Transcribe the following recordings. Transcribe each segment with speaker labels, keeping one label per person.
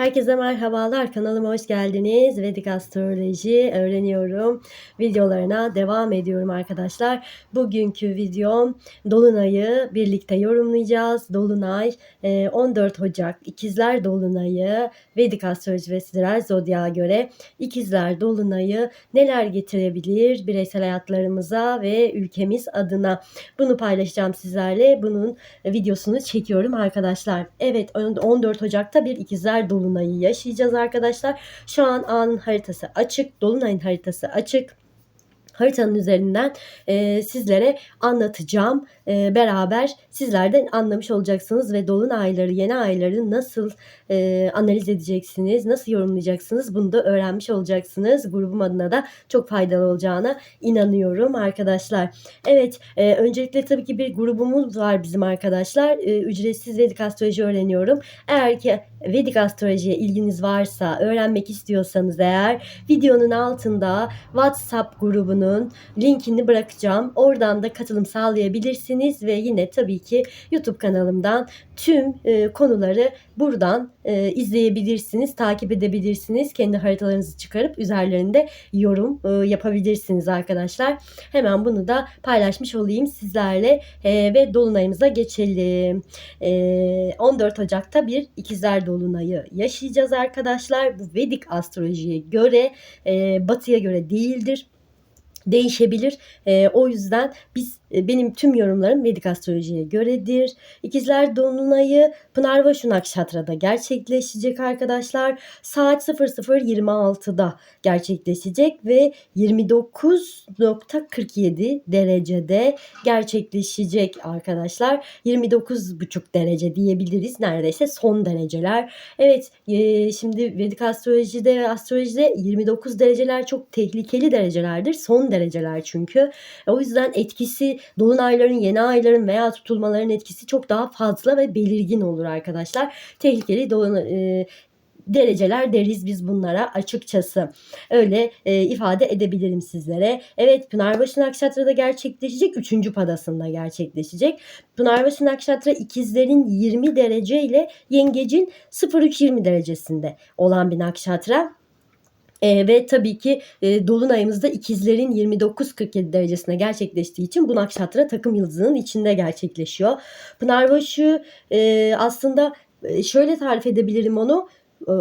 Speaker 1: Herkese merhabalar. Kanalıma hoş geldiniz. Vedik Astroloji öğreniyorum. Videolarına devam ediyorum arkadaşlar. Bugünkü videom Dolunay'ı birlikte yorumlayacağız. Dolunay e, 14 Ocak İkizler Dolunay'ı Vedik Astroloji ve Sideral Zodya'ya göre İkizler Dolunay'ı neler getirebilir bireysel hayatlarımıza ve ülkemiz adına. Bunu paylaşacağım sizlerle. Bunun videosunu çekiyorum arkadaşlar. Evet 14 Ocak'ta bir İkizler Dolunay'ı yaşayacağız arkadaşlar. Şu an anın haritası açık. Dolunay'ın haritası açık haritanın üzerinden e, sizlere anlatacağım. E, beraber sizlerden anlamış olacaksınız ve dolunayları, yeni ayları nasıl e, analiz edeceksiniz, nasıl yorumlayacaksınız bunu da öğrenmiş olacaksınız. Grubum adına da çok faydalı olacağına inanıyorum arkadaşlar. Evet, e, öncelikle tabii ki bir grubumuz var bizim arkadaşlar. E, ücretsiz Vedik astroloji öğreniyorum. Eğer ki Vedik astrolojiye ilginiz varsa, öğrenmek istiyorsanız eğer videonun altında WhatsApp grubunun linkini bırakacağım. Oradan da katılım sağlayabilirsiniz ve yine tabii ki YouTube kanalımdan tüm e, konuları buradan e, izleyebilirsiniz, takip edebilirsiniz. Kendi haritalarınızı çıkarıp üzerlerinde yorum e, yapabilirsiniz arkadaşlar. Hemen bunu da paylaşmış olayım sizlerle e, ve dolunayımıza geçelim. E, 14 Ocak'ta bir ikizler dolunayı yaşayacağız arkadaşlar. Bu Vedik astrolojiye göre, e, batıya göre değildir değişebilir. E, o yüzden biz benim tüm yorumlarım Vedik astrolojiye göredir. İkizler Dolunay'ı Pınarvaşu Nakşatra'da gerçekleşecek arkadaşlar. Saat 00.26'da gerçekleşecek ve 29.47 derecede gerçekleşecek arkadaşlar. 29.5 derece diyebiliriz. Neredeyse son dereceler. Evet e, şimdi Vedik astrolojide ve astrolojide 29 dereceler çok tehlikeli derecelerdir. Son dereceler çünkü. O yüzden etkisi dolunayların, yeni ayların veya tutulmaların etkisi çok daha fazla ve belirgin olur arkadaşlar. Tehlikeli dolunay, e, dereceler deriz biz bunlara açıkçası. Öyle e, ifade edebilirim sizlere. Evet Pınarbaşı Nakşatra'da gerçekleşecek. 3. padasında gerçekleşecek. Pınarbaşı Nakşatra ikizlerin 20 derece ile yengecin 03-20 derecesinde olan bir nakşatra. E, ve tabii ki e, dolunayımızda ikizlerin 29-47 derecesine gerçekleştiği için bu nakşatra takım yıldızının içinde gerçekleşiyor. Pınarbaşı e, aslında e, şöyle tarif edebilirim onu. E,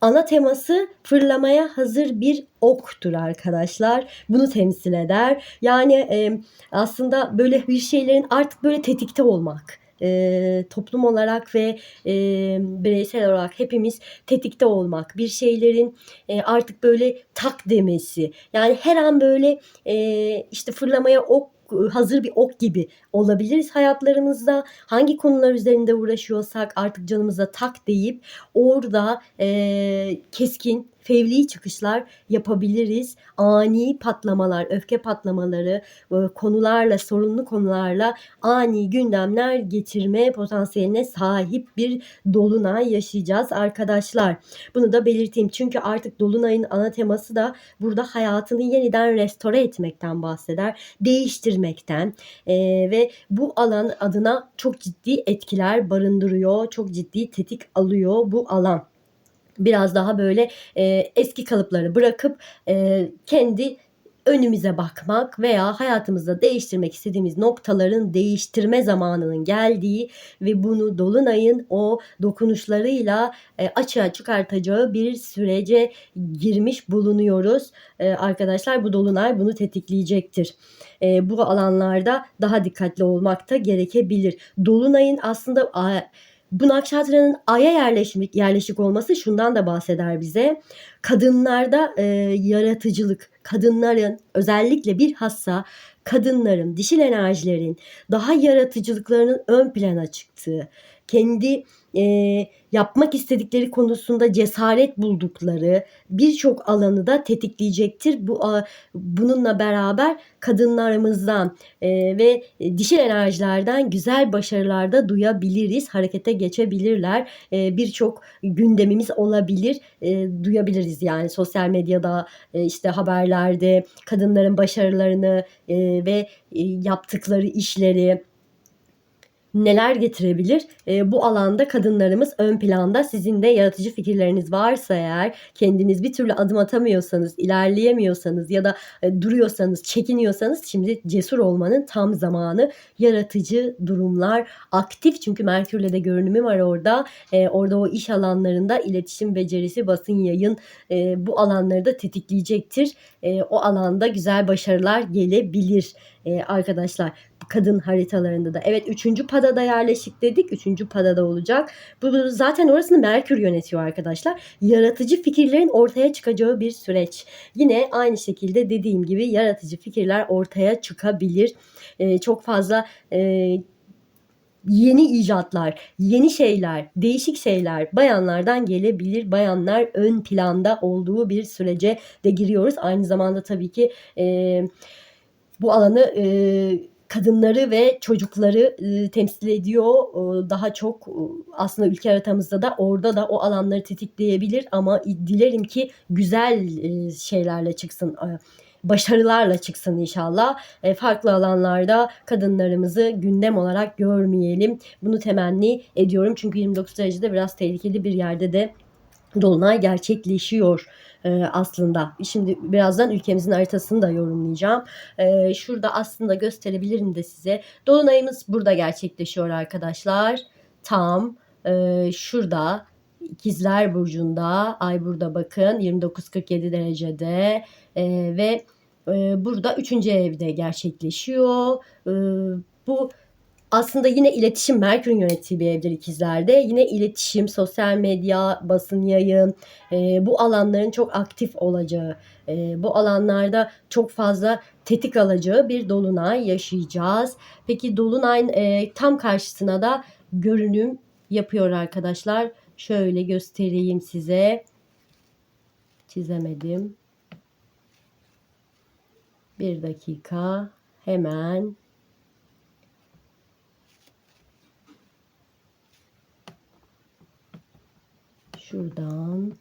Speaker 1: ana teması fırlamaya hazır bir oktur arkadaşlar. Bunu temsil eder. Yani e, aslında böyle bir şeylerin artık böyle tetikte olmak e, toplum olarak ve e, bireysel olarak hepimiz tetikte olmak, bir şeylerin e, artık böyle tak demesi. Yani her an böyle e, işte fırlamaya ok hazır bir ok gibi olabiliriz hayatlarımızda. Hangi konular üzerinde uğraşıyorsak artık canımıza tak deyip orada e, keskin fevri çıkışlar yapabiliriz. Ani patlamalar, öfke patlamaları, e, konularla, sorunlu konularla ani gündemler getirme potansiyeline sahip bir dolunay yaşayacağız arkadaşlar. Bunu da belirteyim. Çünkü artık dolunayın ana teması da burada hayatını yeniden restore etmekten bahseder. Değiştirmekten e, ve bu alan adına çok ciddi etkiler barındırıyor. Çok ciddi tetik alıyor bu alan biraz daha böyle e, eski kalıpları bırakıp e, kendi önümüze bakmak veya hayatımızda değiştirmek istediğimiz noktaların değiştirme zamanının geldiği ve bunu dolunayın o dokunuşlarıyla e, açığa çıkartacağı bir sürece girmiş bulunuyoruz. E, arkadaşlar bu dolunay bunu tetikleyecektir. E, bu alanlarda daha dikkatli olmak da gerekebilir. Dolunayın aslında bu nakşatranın aya yerleşik, yerleşik olması şundan da bahseder bize. Kadınlarda e, yaratıcılık, kadınların özellikle bir hassa kadınların, dişil enerjilerin daha yaratıcılıklarının ön plana çıktığı, kendi e, yapmak istedikleri konusunda cesaret buldukları birçok alanı da tetikleyecektir. Bu bununla beraber kadınlarımızdan e, ve dişil enerjilerden güzel başarılar da duyabiliriz. Harekete geçebilirler. E, birçok gündemimiz olabilir. E, duyabiliriz yani sosyal medyada e, işte haberlerde kadınların başarılarını e, ve e, yaptıkları işleri neler getirebilir? E, bu alanda kadınlarımız ön planda. Sizin de yaratıcı fikirleriniz varsa eğer, kendiniz bir türlü adım atamıyorsanız, ilerleyemiyorsanız ya da e, duruyorsanız, çekiniyorsanız şimdi cesur olmanın tam zamanı. Yaratıcı durumlar aktif çünkü Merkür'le de görünümü var orada. E, orada o iş alanlarında iletişim becerisi, basın yayın e, bu alanları da tetikleyecektir. E, o alanda güzel başarılar gelebilir e, arkadaşlar kadın haritalarında da. Evet üçüncü padada yerleşik dedik. Üçüncü padada olacak. Bu zaten orasını Merkür yönetiyor arkadaşlar. Yaratıcı fikirlerin ortaya çıkacağı bir süreç. Yine aynı şekilde dediğim gibi yaratıcı fikirler ortaya çıkabilir. Ee, çok fazla e, yeni icatlar, yeni şeyler, değişik şeyler bayanlardan gelebilir. Bayanlar ön planda olduğu bir sürece de giriyoruz. Aynı zamanda tabii ki e, bu alanı e, kadınları ve çocukları e, temsil ediyor. E, daha çok e, aslında ülke haritamızda da orada da o alanları tetikleyebilir ama dilerim ki güzel şeylerle çıksın. Başarılarla çıksın inşallah. E, farklı alanlarda kadınlarımızı gündem olarak görmeyelim. Bunu temenni ediyorum. Çünkü 29 derecede biraz tehlikeli bir yerde de dolunay gerçekleşiyor e, aslında. Şimdi birazdan ülkemizin haritasını da yorumlayacağım. E, şurada aslında gösterebilirim de size. Dolunayımız burada gerçekleşiyor arkadaşlar. Tam e, şurada İkizler Burcu'nda ay burada bakın 29-47 derecede e, ve e, burada 3. evde gerçekleşiyor. E, bu aslında yine iletişim Merkür'ün yönettiği bir evdir ikizlerde. Yine iletişim, sosyal medya, basın yayın e, bu alanların çok aktif olacağı, e, bu alanlarda çok fazla tetik alacağı bir dolunay yaşayacağız. Peki dolunay e, tam karşısına da görünüm yapıyor arkadaşlar. Şöyle göstereyim size. Çizemedim. Bir dakika. Hemen Şuradan.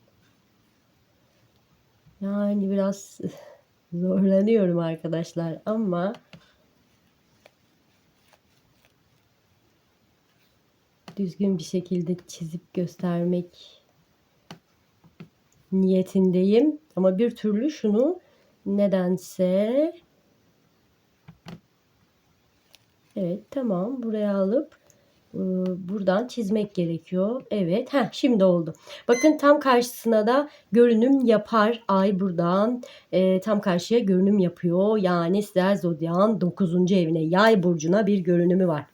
Speaker 1: Yani biraz zorlanıyorum arkadaşlar ama düzgün bir şekilde çizip göstermek niyetindeyim. Ama bir türlü şunu nedense Evet tamam buraya alıp buradan çizmek gerekiyor. Evet. Heh, şimdi oldu. Bakın tam karşısına da görünüm yapar. Ay buradan e, tam karşıya görünüm yapıyor. Yani sizler zodyan 9. evine yay burcuna bir görünümü var.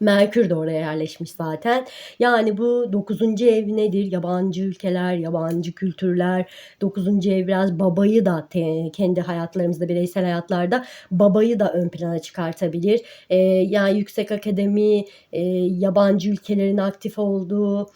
Speaker 1: Merkür de oraya yerleşmiş zaten. Yani bu 9. ev nedir? Yabancı ülkeler, yabancı kültürler. 9. ev biraz babayı da kendi hayatlarımızda, bireysel hayatlarda babayı da ön plana çıkartabilir. Ee, yani yüksek akademi, e, yabancı ülkelerin aktif olduğu,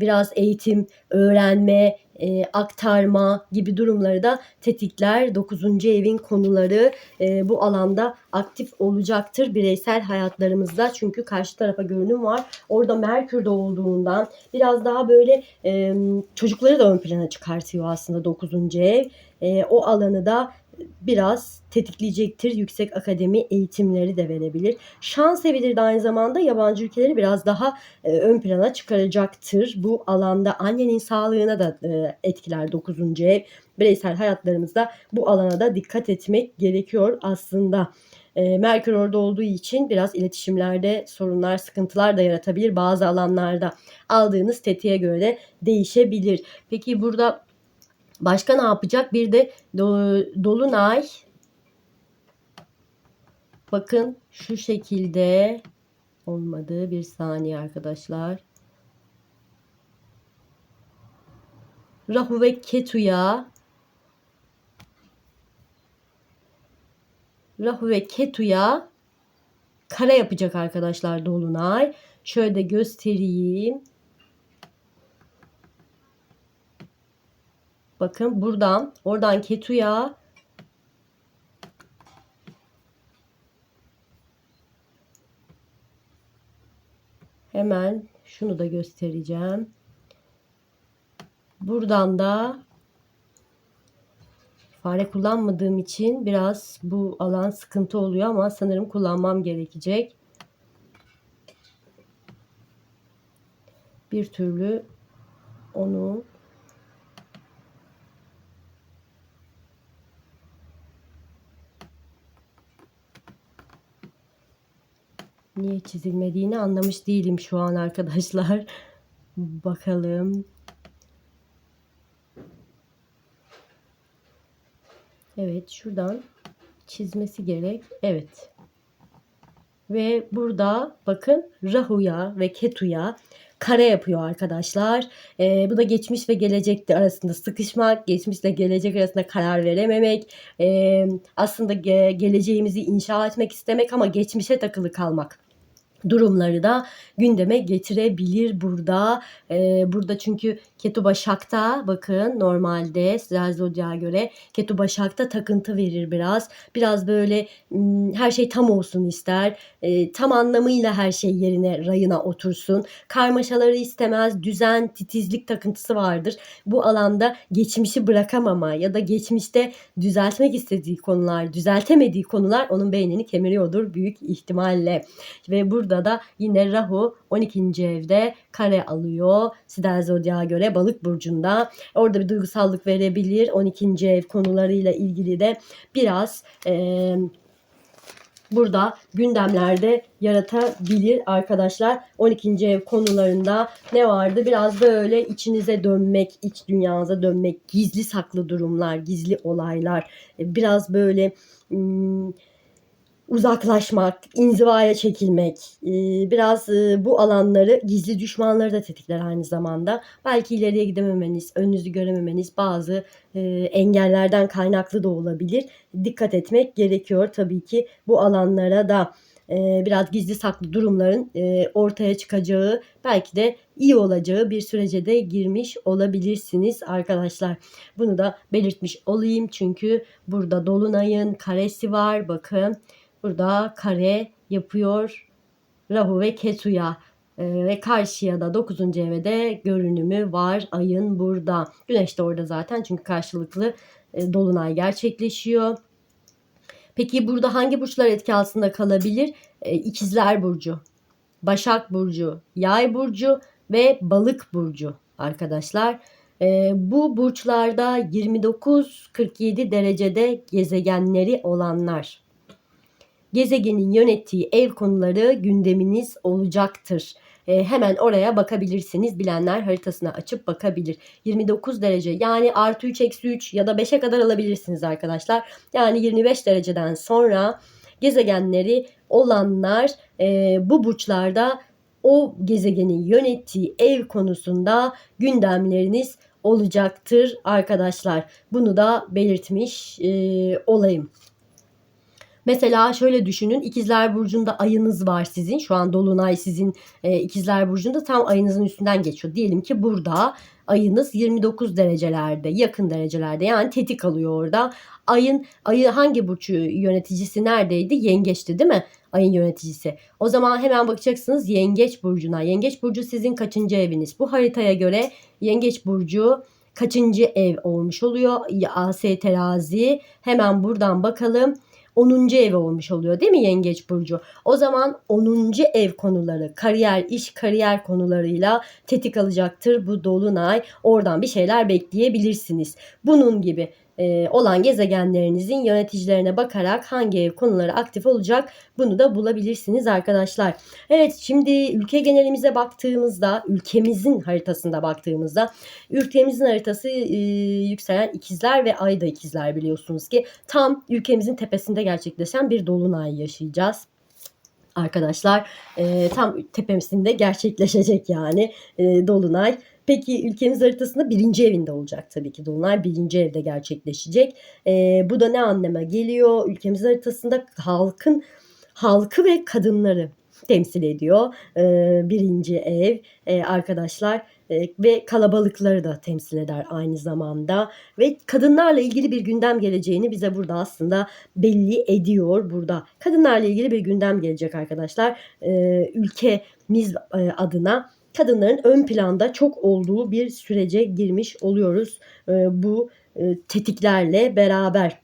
Speaker 1: biraz eğitim, öğrenme, e, aktarma gibi durumları da tetikler. 9. evin konuları e, bu alanda aktif olacaktır bireysel hayatlarımızda. Çünkü karşı tarafa görünüm var. Orada Merkür de olduğundan biraz daha böyle e, çocukları da ön plana çıkartıyor aslında 9. ev. E, o alanı da biraz tetikleyecektir. Yüksek akademi eğitimleri de verebilir. Şans evidir de aynı zamanda yabancı ülkeleri biraz daha e, ön plana çıkaracaktır. Bu alanda annenin sağlığına da e, etkiler 9. ev. Bireysel hayatlarımızda bu alana da dikkat etmek gerekiyor aslında. E, Merkür orada olduğu için biraz iletişimlerde sorunlar, sıkıntılar da yaratabilir bazı alanlarda. Aldığınız tetiğe göre de değişebilir. Peki burada Başka ne yapacak? Bir de dolunay. Bakın şu şekilde olmadı. Bir saniye arkadaşlar. Rahu ve Ketu'ya Rahu ve Ketu'ya kara yapacak arkadaşlar dolunay. Şöyle göstereyim. Bakın buradan oradan ketuya hemen şunu da göstereceğim. Buradan da fare kullanmadığım için biraz bu alan sıkıntı oluyor ama sanırım kullanmam gerekecek. bir türlü onu niye çizilmediğini anlamış değilim şu an arkadaşlar. Bakalım. Evet şuradan çizmesi gerek. Evet. Ve burada bakın Rahu'ya ve Ketu'ya kare yapıyor arkadaşlar. Ee, bu da geçmiş ve gelecekte arasında sıkışmak, geçmişle gelecek arasında karar verememek, ee, aslında ge- geleceğimizi inşa etmek istemek ama geçmişe takılı kalmak durumları da gündeme getirebilir burada. Ee, burada çünkü Ketu Başak'ta bakın normalde Sizler Zodya'ya göre Ketu Başak'ta takıntı verir biraz. Biraz böyle her şey tam olsun ister. Ee, tam anlamıyla her şey yerine rayına otursun. Karmaşaları istemez. Düzen, titizlik takıntısı vardır. Bu alanda geçmişi bırakamama ya da geçmişte düzeltmek istediği konular, düzeltemediği konular onun beynini kemiriyordur büyük ihtimalle. Ve burada da yine Rahu 12. evde kare alıyor. Sidel Zodya'ya göre balık burcunda. Orada bir duygusallık verebilir. 12. ev konularıyla ilgili de biraz eee burada gündemlerde yaratabilir arkadaşlar. 12. ev konularında ne vardı? Biraz böyle içinize dönmek, iç dünyanıza dönmek, gizli saklı durumlar, gizli olaylar. E, Biraz böyle ım, uzaklaşmak, inzivaya çekilmek, e, biraz e, bu alanları gizli düşmanları da tetikler aynı zamanda. Belki ileriye gidememeniz, önünüzü görememeniz bazı e, engellerden kaynaklı da olabilir. Dikkat etmek gerekiyor tabii ki bu alanlara da biraz gizli saklı durumların ortaya çıkacağı, belki de iyi olacağı bir sürece de girmiş olabilirsiniz arkadaşlar. Bunu da belirtmiş olayım çünkü burada dolunayın karesi var. Bakın burada kare yapıyor Rahu ve Ketu'ya. Ee, ve karşıya da 9. evde görünümü var ayın burada. Güneş de orada zaten çünkü karşılıklı e, dolunay gerçekleşiyor. Peki burada hangi burçlar etki altında kalabilir? E, İkizler Burcu, Başak Burcu, Yay Burcu ve Balık Burcu arkadaşlar. E, bu burçlarda 29-47 derecede gezegenleri olanlar. Gezegenin yönettiği ev konuları gündeminiz olacaktır. E, hemen oraya bakabilirsiniz. Bilenler haritasına açıp bakabilir. 29 derece yani artı 3 eksi 3 ya da 5'e kadar alabilirsiniz arkadaşlar. Yani 25 dereceden sonra gezegenleri olanlar e, bu burçlarda o gezegenin yönettiği ev konusunda gündemleriniz olacaktır arkadaşlar. Bunu da belirtmiş e, olayım. Mesela şöyle düşünün İkizler Burcu'nda ayınız var sizin. Şu an Dolunay sizin e, İkizler Burcu'nda tam ayınızın üstünden geçiyor. Diyelim ki burada ayınız 29 derecelerde yakın derecelerde yani tetik alıyor orada. Ayın ayı hangi burcu yöneticisi neredeydi? Yengeçti değil mi? Ayın yöneticisi. O zaman hemen bakacaksınız Yengeç Burcu'na. Yengeç Burcu sizin kaçıncı eviniz? Bu haritaya göre Yengeç Burcu kaçıncı ev olmuş oluyor? AS terazi. Hemen buradan bakalım. 10. ev olmuş oluyor değil mi Yengeç Burcu? O zaman 10. ev konuları, kariyer, iş, kariyer konularıyla tetik alacaktır bu dolunay. Oradan bir şeyler bekleyebilirsiniz. Bunun gibi e, olan gezegenlerinizin yöneticilerine bakarak hangi ev konuları aktif olacak bunu da bulabilirsiniz arkadaşlar. Evet şimdi ülke genelimize baktığımızda ülkemizin haritasında baktığımızda ülkemizin haritası e, yükselen ikizler ve ayda ikizler biliyorsunuz ki tam ülkemizin tepesinde gerçekleşen bir dolunay yaşayacağız arkadaşlar e, tam tepemizinde gerçekleşecek yani e, dolunay. Peki ülkemiz haritasında birinci evinde olacak tabii ki. Dolunay birinci evde gerçekleşecek. E, bu da ne anlama geliyor? Ülkemiz haritasında halkın halkı ve kadınları temsil ediyor. E, birinci ev e, arkadaşlar ve kalabalıkları da temsil eder aynı zamanda. Ve kadınlarla ilgili bir gündem geleceğini bize burada aslında belli ediyor burada. Kadınlarla ilgili bir gündem gelecek arkadaşlar. E, ülkemiz e, adına kadınların ön planda çok olduğu bir sürece girmiş oluyoruz e, bu e, tetiklerle beraber.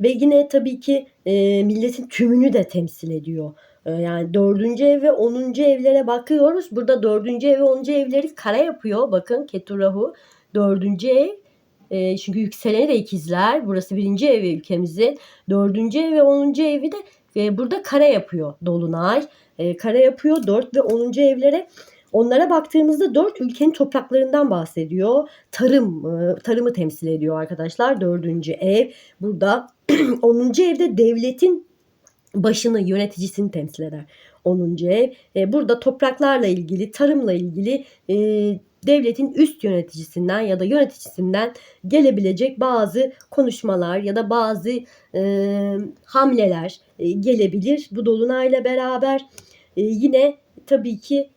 Speaker 1: Ve yine tabii ki e, milletin tümünü de temsil ediyor yani dördüncü ev ve onuncu evlere bakıyoruz. Burada dördüncü ev ve onuncu evleri kare yapıyor. Bakın Keturahu dördüncü ev. E, çünkü yükseleni de ikizler. Burası birinci evi ülkemizin. Dördüncü ev ve onuncu evi de e, burada kare yapıyor Dolunay. E, kare yapıyor. Dört ve onuncu evlere Onlara baktığımızda dört ülkenin topraklarından bahsediyor. Tarım, tarımı temsil ediyor arkadaşlar. Dördüncü ev. Burada 10. evde devletin başını, yöneticisini temsil eder. 10. ev. Burada topraklarla ilgili, tarımla ilgili e, devletin üst yöneticisinden ya da yöneticisinden gelebilecek bazı konuşmalar ya da bazı e, hamleler e, gelebilir. Bu dolunayla beraber yine tabii ki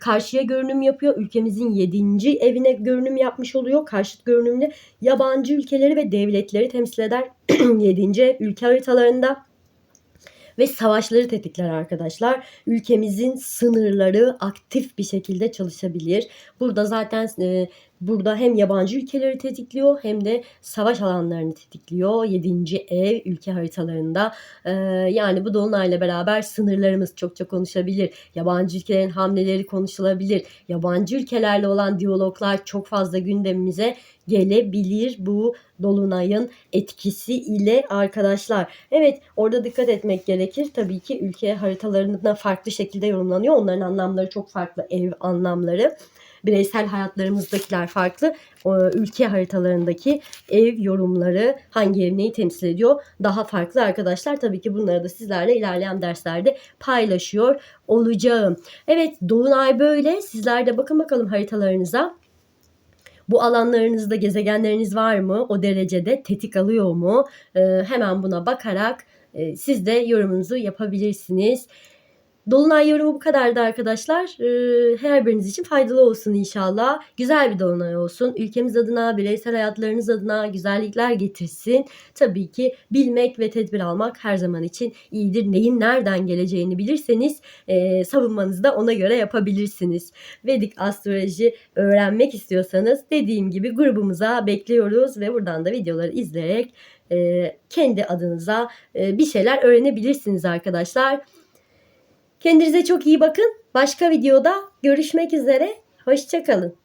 Speaker 1: karşıya görünüm yapıyor. Ülkemizin 7. evine görünüm yapmış oluyor. Karşıt görünümle yabancı ülkeleri ve devletleri temsil eder 7. ev ülke haritalarında ve savaşları tetikler arkadaşlar. Ülkemizin sınırları aktif bir şekilde çalışabilir. Burada zaten e, burada hem yabancı ülkeleri tetikliyor hem de savaş alanlarını tetikliyor. 7. ev ülke haritalarında. E, yani bu dolunayla beraber sınırlarımız çokça konuşabilir. Yabancı ülkelerin hamleleri konuşulabilir. Yabancı ülkelerle olan diyaloglar çok fazla gündemimize gelebilir bu dolunayın etkisi ile arkadaşlar. Evet orada dikkat etmek gerekir. Tabii ki ülke haritalarında farklı şekilde yorumlanıyor. Onların anlamları çok farklı. Ev anlamları bireysel hayatlarımızdakiler farklı. Ülke haritalarındaki ev yorumları hangi ev neyi temsil ediyor daha farklı arkadaşlar. Tabii ki bunları da sizlerle ilerleyen derslerde paylaşıyor olacağım. Evet Dolunay böyle. Sizler de bakın bakalım haritalarınıza. Bu alanlarınızda gezegenleriniz var mı? O derecede tetik alıyor mu? Ee, hemen buna bakarak e, siz de yorumunuzu yapabilirsiniz. Dolunay yorumu bu kadardı arkadaşlar. Ee, her biriniz için faydalı olsun inşallah. Güzel bir dolunay olsun. Ülkemiz adına, bireysel hayatlarınız adına güzellikler getirsin. Tabii ki bilmek ve tedbir almak her zaman için iyidir. Neyin nereden geleceğini bilirseniz e, savunmanızı da ona göre yapabilirsiniz. Vedik astroloji öğrenmek istiyorsanız dediğim gibi grubumuza bekliyoruz ve buradan da videoları izleyerek e, kendi adınıza e, bir şeyler öğrenebilirsiniz arkadaşlar. Kendinize çok iyi bakın. Başka videoda görüşmek üzere. Hoşçakalın.